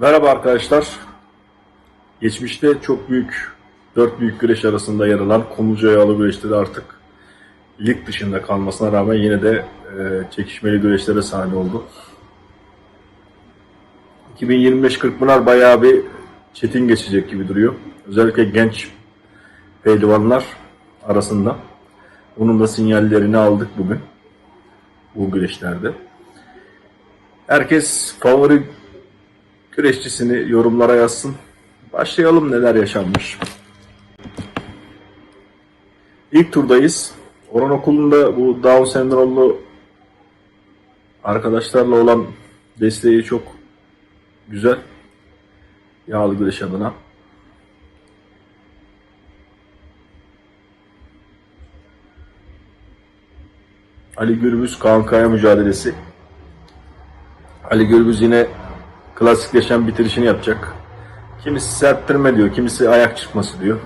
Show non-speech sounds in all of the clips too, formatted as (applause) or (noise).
Merhaba arkadaşlar. Geçmişte çok büyük, dört büyük güreş arasında yer alan Kumluca Yağlı güreşleri artık lig dışında kalmasına rağmen yine de e, çekişmeli güreşlere sahne oldu. 2025 Kırkpınar bayağı bir çetin geçecek gibi duruyor. Özellikle genç pehlivanlar arasında. Bunun da sinyallerini aldık bugün bu güreşlerde. Herkes favori güreşçisini yorumlara yazsın. Başlayalım neler yaşanmış. İlk turdayız. Orhan Okulu'nda bu Down sendromlu arkadaşlarla olan desteği çok güzel. Yağlı güreş adına. Ali Gürbüz Kaan Kaya mücadelesi. Ali Gürbüz yine klasikleşen bitirişini yapacak. Kimisi serttirme diyor, kimisi ayak çıkması diyor.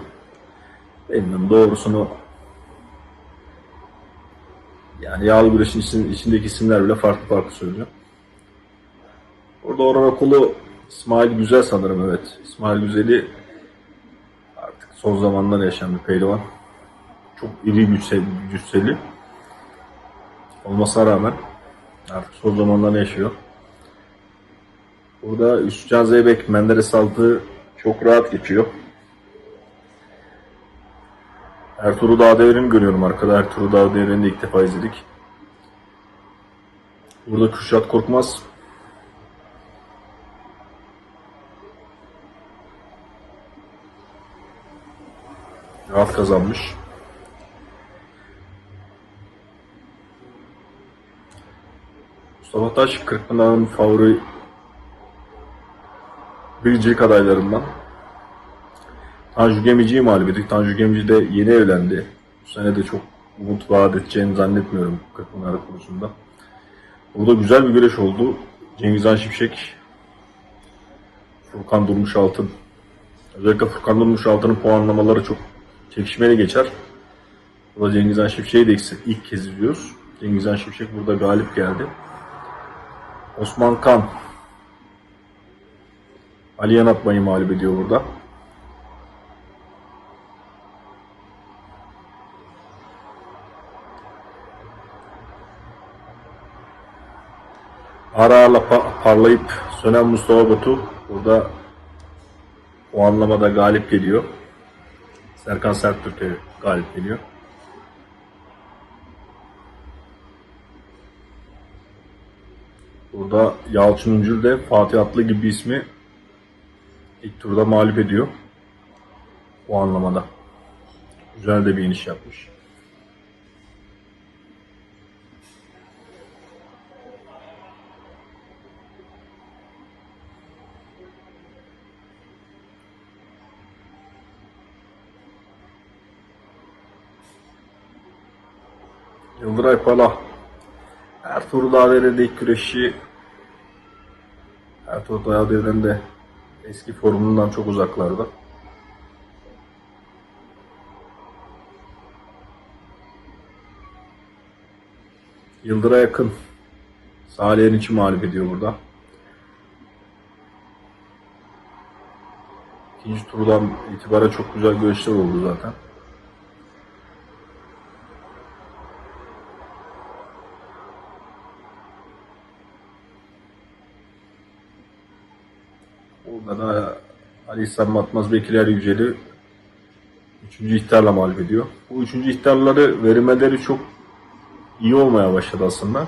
Benim doğrusunu yani yağlı güreşin için- içindeki isimler bile farklı farklı söylüyor. Orada Orhan Okulu İsmail Güzel sanırım evet. İsmail Güzel'i artık son zamanlarda yaşayan bir pehlivan. Çok iri güçsel, cüsseli. Olmasına rağmen artık son zamanlarda yaşıyor. Burada Üstcan Zeybek Menderes aldığı çok rahat geçiyor. Ertuğrul Dağdevir'ini görüyorum arkada. Ertuğrul Dağdevir'ini de ilk defa izledik. Burada Kürşat Korkmaz. Rahat kazanmış. Mustafa Taş Kırkpınar'ın favori biricilik adaylarından. Tanju Gemici'yi mağlup ettik. Tanju Gemici de yeni evlendi. Bu sene de çok umut vaat edeceğini zannetmiyorum Kırkpınar konusunda. Burada güzel bir güreş oldu. Cengizhan Şimşek, Furkan Durmuş Altın. Özellikle Furkan Durmuş Altın'ın puanlamaları çok çekişmeli geçer. Burada Cengizhan Şimşek'i de ilk kez izliyoruz. Cengizhan Şimşek burada galip geldi. Osman Kan Ali Yanatmay'ı mağlup ediyor burada. Ara ara pa- parlayıp sönen Mustafa Batu burada o anlamada galip geliyor. Serkan Serttürk'e galip geliyor. Burada Yalçın Uncul de Fatih Atlı gibi ismi ilk turda mağlup ediyor. O anlamada. Güzel de bir iniş yapmış. Yıldıray Pala Ertuğrul Dağdere'de ilk güreşi Ertuğrul Dağdere'den de eski formundan çok uzaklarda. Yıldır'a yakın Salih'in içi mağlup ediyor burada. İkinci turdan itibaren çok güzel güreşler oldu zaten. Da Ali İhsan Matmaz Bekirler Yücel'i üçüncü ihtarla mağlup ediyor. Bu üçüncü ihtarları verilmeleri çok iyi olmaya başladı aslında.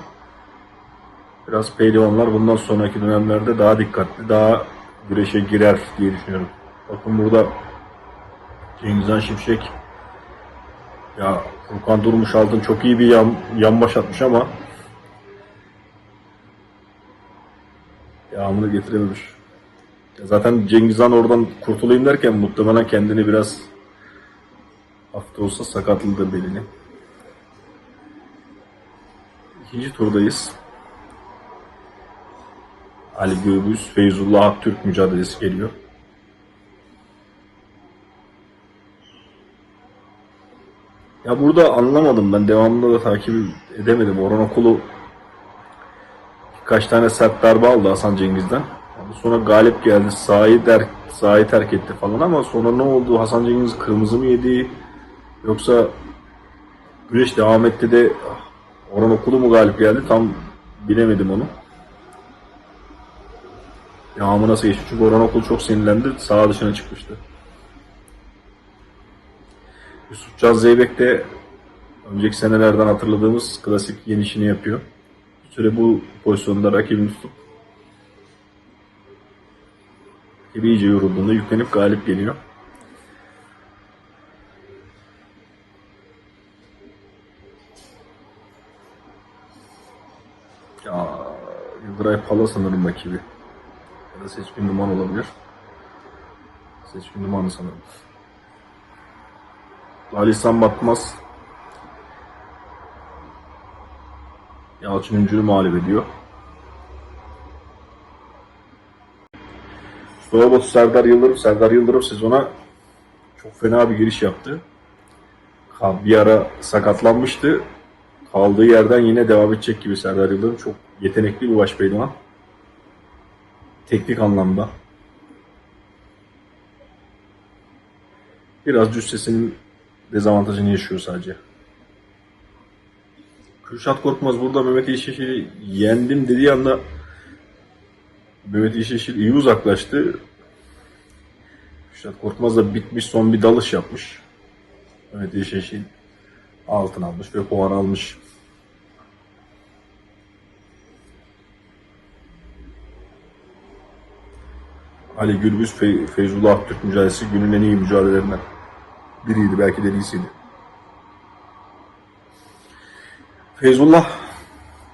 Biraz pehlivanlar bundan sonraki dönemlerde daha dikkatli, daha güreşe girer diye düşünüyorum. Bakın burada Cengizhan Şimşek ya Furkan Durmuş Altın çok iyi bir yan, yan baş atmış ama yağmuru getirememiş. Zaten Cengiz Han oradan kurtulayım derken muhtemelen kendini biraz hafta olsa sakatladı belini. İkinci turdayız. Ali Gürbüz, Feyzullah Aktürk mücadelesi geliyor. Ya burada anlamadım ben devamında da takip edemedim. Orhan Okulu birkaç tane sert darbe aldı Hasan Cengiz'den. Sonra galip geldi. Sahayı, der, sahayı terk etti falan ama sonra ne oldu? Hasan Cengiz kırmızı mı yedi? Yoksa güreş devam etti de Orhan Okulu mu galip geldi? Tam bilemedim onu. Yağmur nasıl geçti? Çünkü Orhan Okul çok sinirlendi. Saha dışına çıkmıştı. Yusufcan Zeybek de önceki senelerden hatırladığımız klasik yenişini yapıyor. Bir süre bu pozisyonda rakibini tutup rakibi iyice yorulduğunda yüklenip galip geliyor. Ya, Yıldıray Pala sanırım rakibi. Ya da Seçkin Duman olabilir. Seçkin Duman'ı sanırım. Ali İhsan Batmaz Yalçın Üncül'ü mağlup ediyor. Batu Serdar Yıldırım. Serdar Yıldırım sezona çok fena bir giriş yaptı. Bir ara sakatlanmıştı. Kaldığı yerden yine devam edecek gibi Serdar Yıldırım. Çok yetenekli bir baş. Teknik anlamda. Biraz cüssesinin dezavantajını yaşıyor sadece. Kürşat Korkmaz burada Mehmet İşeşil'i yendim dediği anda Mehmet İşeşil iyi uzaklaştı. Kürşat Korkmaz da bitmiş son bir dalış yapmış. Mehmet İşeşil altın almış ve puan almış. Ali Gürbüz Fe- Feyzullah Türk mücadelesi günün en iyi mücadelelerinden biriydi. Belki de iyisiydi. Feyzullah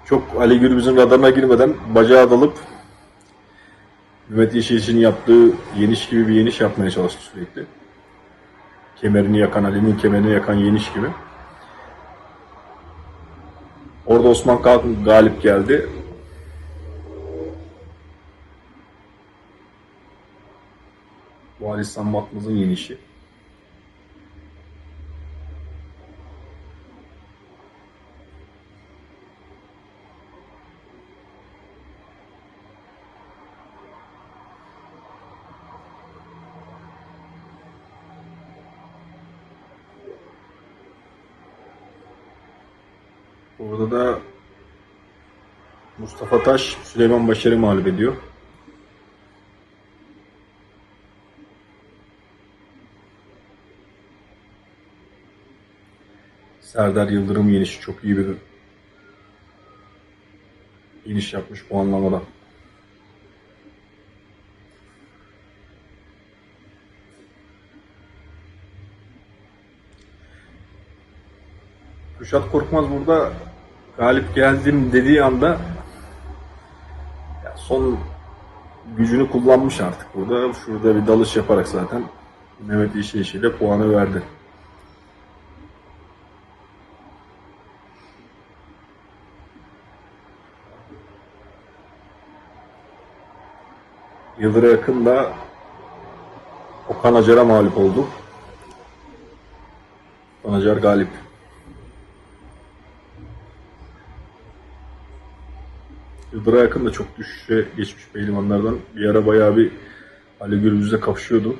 çok Ali Gürbüz'ün radarına girmeden bacağı dalıp Mehmet Yeşilçin yaptığı yeniş gibi bir yeniş yapmaya çalıştı sürekli. Kemerini yakan, Ali'nin kemerini yakan yeniş gibi. Orada Osman Kalkın galip geldi. Bu Alistan Matmaz'ın yenişi. Burada da Mustafa Taş Süleyman Başar'ı mağlup ediyor. Serdar Yıldırım yenişi çok iyi bir iniş yapmış bu anlamda. Kürşat Korkmaz burada galip geldim dediği anda son gücünü kullanmış artık burada. Şurada bir dalış yaparak zaten Mehmet İşe ile puanı verdi. Yıldıra yakın da Okan Acar'a mağlup oldu. Okan Acar galip. Yakın da çok düşüşe geçmiş pehlivanlardan. Bir ara bayağı bir Ali Gürbüz'le kapışıyordu.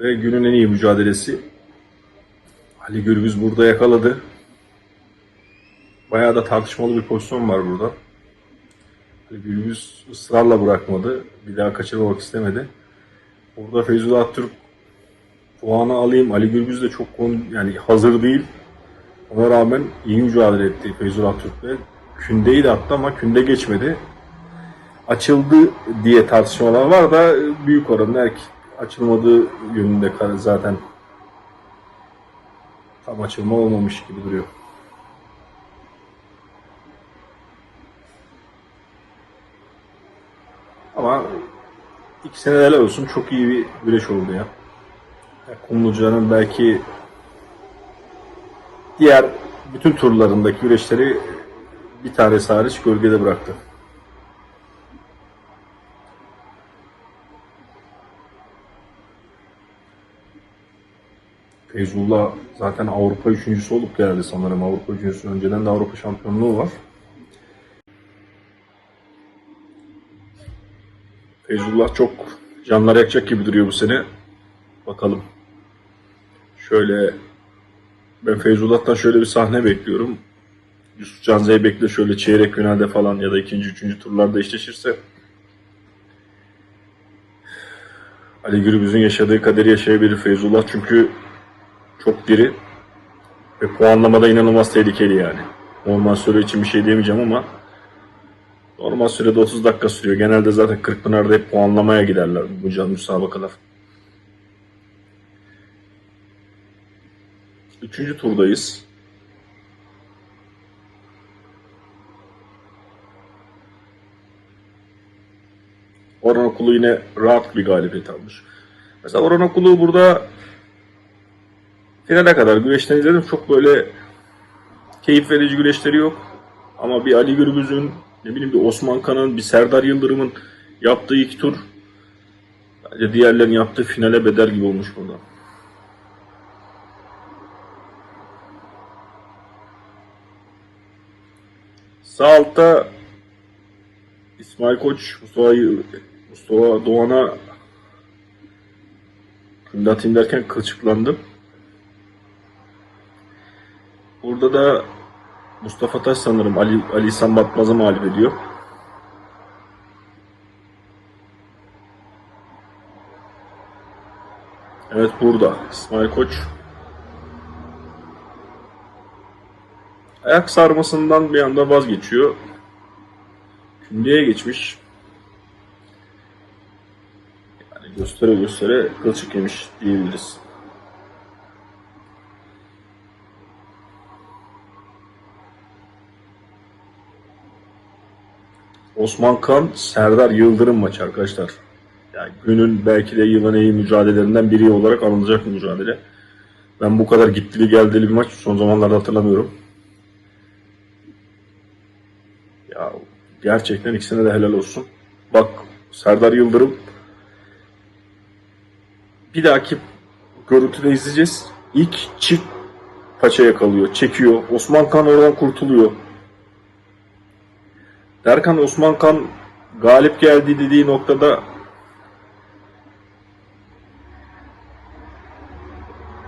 Ve günün en iyi mücadelesi. Ali Gürbüz burada yakaladı. Bayağı da tartışmalı bir pozisyon var burada. Ali Gürbüz ısrarla bırakmadı. Bir daha kaçırmamak istemedi. Burada Feyzullah Türk puanı alayım. Ali Gürbüz de çok konu, yani hazır değil. Ona rağmen iyi mücadele etti Feyzullah Türk'le. Kündeydi hatta ama künde geçmedi. Açıldı diye tartışmalar var da büyük oranın erkek açılmadığı yönünde zaten tam açılma olmamış gibi duruyor. Ama iki sene helal olsun çok iyi bir güreş oldu ya. ya belki diğer bütün turlarındaki güreşleri bir tanesi hariç gölgede bıraktı. Feyzullah zaten Avrupa üçüncüsü olup geldi sanırım. Avrupa üçüncüsü önceden de Avrupa şampiyonluğu var. Feyzullah çok canlar yakacak gibi duruyor bu sene. Bakalım. Şöyle ben Feyzullah'tan şöyle bir sahne bekliyorum. Yusuf Can Zeybek'le şöyle çeyrek finalde falan ya da ikinci, üçüncü turlarda eşleşirse Ali Gürbüz'ün yaşadığı kaderi yaşayabilir Feyzullah çünkü çok diri ve puanlamada inanılmaz tehlikeli yani. Normal süre için bir şey diyemeyeceğim ama normal sürede 30 dakika sürüyor. Genelde zaten Kırkpınar'da hep puanlamaya giderler bu can müsabakalar. Üçüncü turdayız. Orhan Okulu yine rahat bir galibiyet almış. Mesela Orhan Okulu burada finale kadar güreşten izledim. Çok böyle keyif verici güreşleri yok. Ama bir Ali Gürbüz'ün, ne bileyim bir Osman Kan'ın, bir Serdar Yıldırım'ın yaptığı iki tur bence diğerlerin yaptığı finale bedel gibi olmuş burada. Sağ altta İsmail Koç, Mustafa, Mustafa Doğan'a külle atayım derken kılçıklandım. Burada da Mustafa Taş sanırım Ali, Ali İhsan Batmaz'ı mağlup ediyor. Evet burada İsmail Koç. Ayak sarmasından bir anda vazgeçiyor. Kündeye geçmiş. Yani göstere göstere kılçık yemiş diyebiliriz. Osman Kan, Serdar Yıldırım maçı arkadaşlar. Yani günün belki de yılın iyi mücadelelerinden biri olarak anılacak bir mücadele. Ben bu kadar gittili geldili bir maç son zamanlarda hatırlamıyorum. Ya gerçekten ikisine de helal olsun. Bak Serdar Yıldırım bir dahaki görüntüde izleyeceğiz. İlk çift paça yakalıyor, çekiyor. Osman Kan oradan kurtuluyor. Derkan Osman Kan galip geldi dediği noktada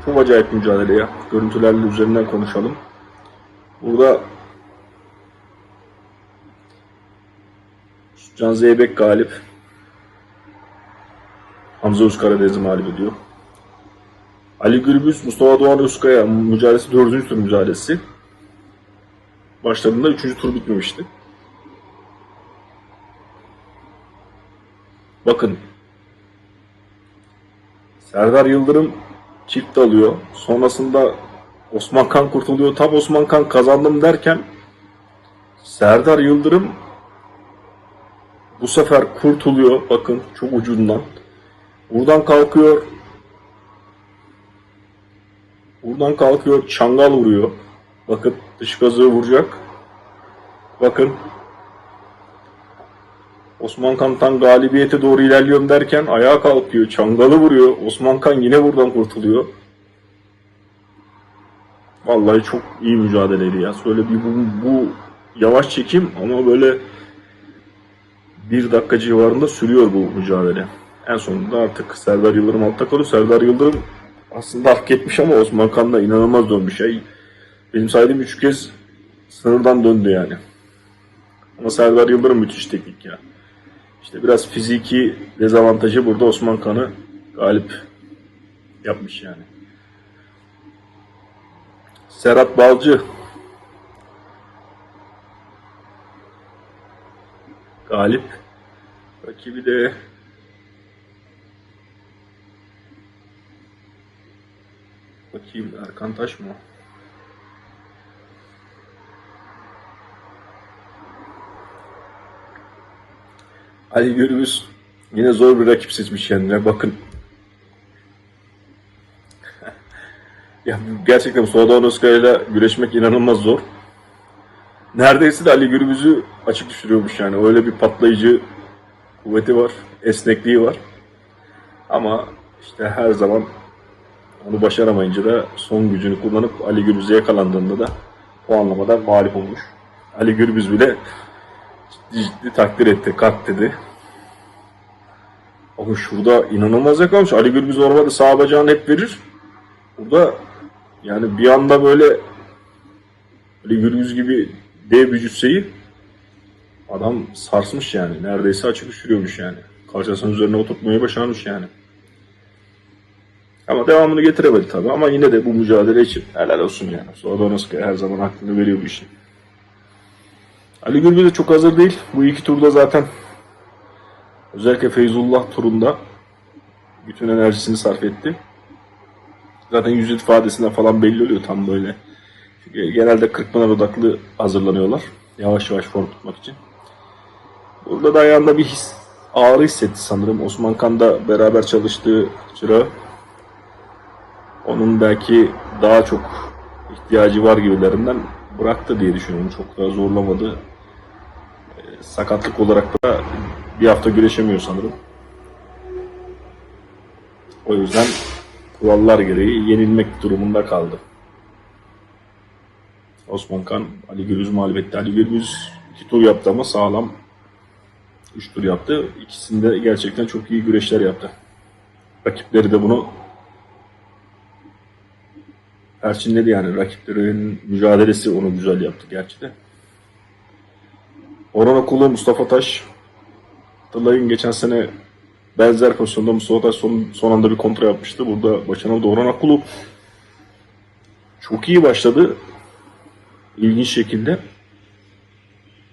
çok acayip mücadele ya. Görüntülerle üzerinden konuşalım. Burada Can Zeybek galip. Hamza Özkaradeniz mağlup ediyor. Ali Gürbüz, Mustafa Doğan Özkaya mücadelesi dördüncü tur mücadelesi. Başladığında üçüncü tur bitmemişti. Bakın. Serdar Yıldırım çift alıyor. Sonrasında Osman Kan kurtuluyor. Tam Osman Kan kazandım derken Serdar Yıldırım bu sefer kurtuluyor. Bakın çok ucundan. Buradan kalkıyor. Buradan kalkıyor. Çangal vuruyor. Bakın dış gazığı vuracak. Bakın Osman Kan'tan galibiyete doğru ilerliyorum derken ayağa kalkıyor. Çangalı vuruyor. Osman Kan yine buradan kurtuluyor. Vallahi çok iyi mücadeleydi ya. Şöyle bir bu, bu yavaş çekim ama böyle bir dakika civarında sürüyor bu mücadele. En sonunda artık Serdar Yıldırım altta kalıyor. Serdar Yıldırım aslında hak etmiş ama Osman Kan da inanılmaz dönmüş. Ya. Benim saydığım üç kez sınırdan döndü yani. Ama Serdar Yıldırım müthiş teknik ya. İşte biraz fiziki dezavantajı burada Osman Kan'ı galip yapmış yani. Serhat Balcı galip. Rakibi de bakayım Erkan Taş mı? Ali Gürbüz yine zor bir rakip seçmiş kendine. Bakın. (laughs) ya gerçekten Soğudan Özkaya ile güreşmek inanılmaz zor. Neredeyse de Ali Gürbüz'ü açık düşürüyormuş yani. Öyle bir patlayıcı kuvveti var, esnekliği var. Ama işte her zaman onu başaramayınca da son gücünü kullanıp Ali Gürbüz'e yakalandığında da puanlamadan mağlup olmuş. Ali Gürbüz bile ciddi ciddi takdir etti, kalk dedi. Ama şurada inanılmaz yakalamış. Ali Gürbüz normalde sağ bacağını hep verir. Burada yani bir anda böyle Ali Gürbüz gibi dev bir adam sarsmış yani. Neredeyse açık düşürüyormuş yani. Kalçasının üzerine oturtmayı başarmış yani. Ama devamını getiremedi tabii. Ama yine de bu mücadele için helal olsun yani. Sodonoska her zaman hakkını veriyor bu işin. Ali Gürbüz de çok hazır değil. Bu iki turda zaten özellikle Feyzullah turunda bütün enerjisini sarf etti. Zaten yüz ifadesinden falan belli oluyor tam böyle. Çünkü genelde kırkmalar odaklı hazırlanıyorlar. Yavaş yavaş form tutmak için. Burada da ayağında bir his, ağrı hissetti sanırım. Osman Kan'da beraber çalıştığı çırağı. Onun belki daha çok ihtiyacı var gibilerinden bıraktı diye düşünüyorum. Çok daha zorlamadı. Ee, sakatlık olarak da bir hafta güreşemiyor sanırım. O yüzden kurallar gereği yenilmek durumunda kaldı. Osman Kan Ali Gürbüz mağlup etti. Ali Gürbüz iki tur yaptı ama sağlam 3 tur yaptı. İkisinde gerçekten çok iyi güreşler yaptı. Rakipleri de bunu perçinledi yani. Rakiplerinin mücadelesi onu güzel yaptı gerçi de. Orhan Okulu, Mustafa Taş. Hatırlayın geçen sene benzer pozisyonda Mustafa Taş son, son anda bir kontra yapmıştı. Burada başarılı Orhan Okulu çok iyi başladı. İlginç şekilde.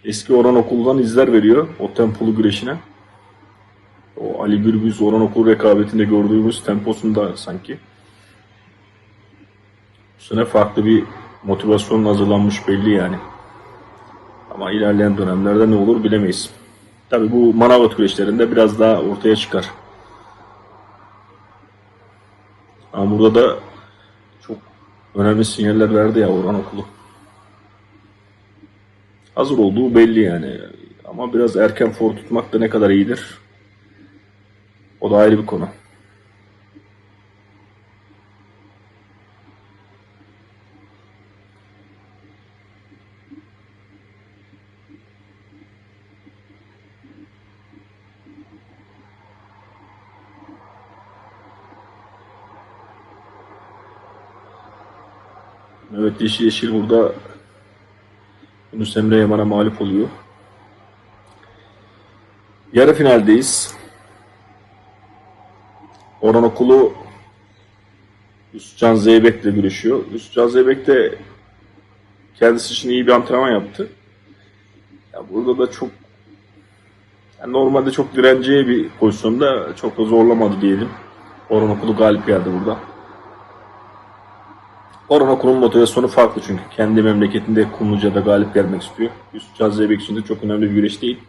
Eski Orhan Okulu'dan izler veriyor o tempolu güreşine. O Ali Gürbüz Orhan Okulu rekabetinde gördüğümüz temposunda sanki. Sene farklı bir motivasyonla hazırlanmış belli yani. Ama ilerleyen dönemlerde ne olur bilemeyiz. Tabi bu Manavgat güreşlerinde biraz daha ortaya çıkar. Ama burada da çok önemli sinyaller verdi ya Orhan Okulu. Hazır olduğu belli yani. Ama biraz erken for tutmak da ne kadar iyidir. O da ayrı bir konu. Evet Yeşil Yeşil burada Yunus Emre Yaman'a mağlup oluyor. Yarı finaldeyiz. Orhan Okulu Yusufcan Zeybek'le görüşüyor. Yusufcan Zeybek de kendisi için iyi bir antrenman yaptı. Ya burada da çok yani normalde çok direnceye bir pozisyonda çok da zorlamadı diyelim. Orhan Okulu galip geldi burada. Orhan Okulu'nun motivasyonu farklı çünkü. Kendi memleketinde Kumluca'da galip gelmek istiyor. Yusuf Can Zeybek için de çok önemli bir güreş değil.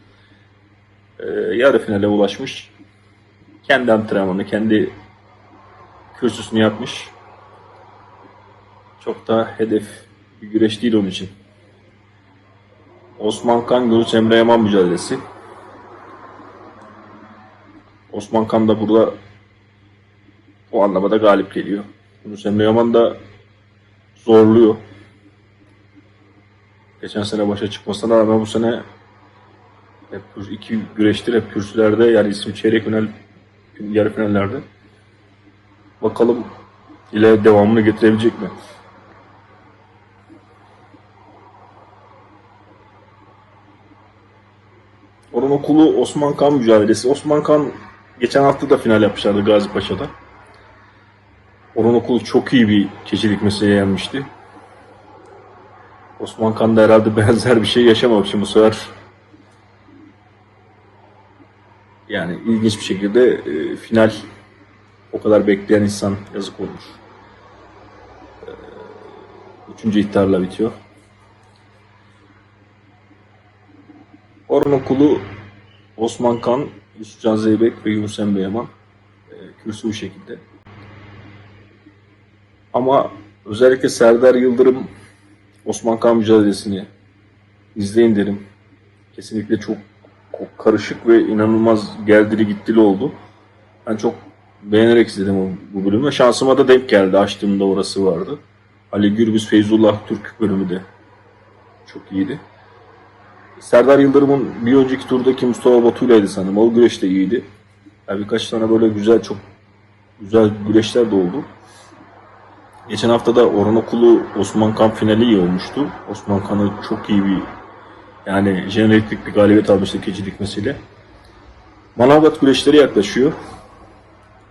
Ee, yarı finale ulaşmış. Kendi antrenmanı, kendi kürsüsünü yapmış. Çok da hedef bir güreş değil onun için. Osman Kan, Gürüz Emre Yaman mücadelesi. Osman Kan da burada o anlamda galip geliyor. Yunus Emre Yaman da zorluyor. Geçen sene başa çıkmasına rağmen bu sene hep iki güreştir hep kürsülerde yani ismi çeyrek final yarı finallerde. Bakalım ile devamını getirebilecek mi? Onun okulu Osman Kan mücadelesi. Osman Kan geçen hafta da final yapmışlardı Gazi Paşa'da. Onun okulu çok iyi bir keçilik meseleye yenmişti. Osman Kan da herhalde (laughs) benzer bir şey yaşamamak için bu sefer yani ilginç bir şekilde e, final o kadar bekleyen insan yazık olmuş. E, üçüncü ihtarla bitiyor. Orhan Okulu, Osman Kan, Yusufcan Zeybek ve Yunus Emre Yaman e, kürsü bu şekilde. Ama özellikle Serdar Yıldırım Osman Kan mücadelesini izleyin derim. Kesinlikle çok, karışık ve inanılmaz geldiri gittili oldu. Ben çok beğenerek izledim bu, bölümü. Şansıma da denk geldi. Açtığımda orası vardı. Ali Gürbüz Feyzullah Türk bölümü de çok iyiydi. Serdar Yıldırım'ın bir önceki turdaki Mustafa Batu'ylaydı sanırım. O güreş de iyiydi. Ya birkaç tane böyle güzel çok güzel güreşler de oldu. Geçen hafta da Orhan Okulu Osman Kan finali iyi olmuştu. Osman Kan'ı çok iyi bir yani jeneriklik bir galibiyet almıştı keçi dikmesiyle. Manavgat güreşleri yaklaşıyor.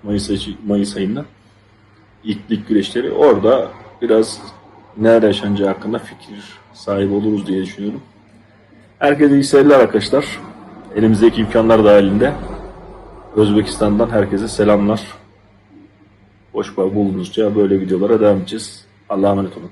Mayıs, ayı- Mayıs ayında. İlk lig güreşleri. Orada biraz nerede yaşanacağı hakkında fikir sahibi oluruz diye düşünüyorum. Herkese iyi seyirler arkadaşlar. Elimizdeki imkanlar dahilinde. Özbekistan'dan herkese selamlar. Boş bulunuzca böyle videolara devam edeceğiz. Allah'a emanet olun.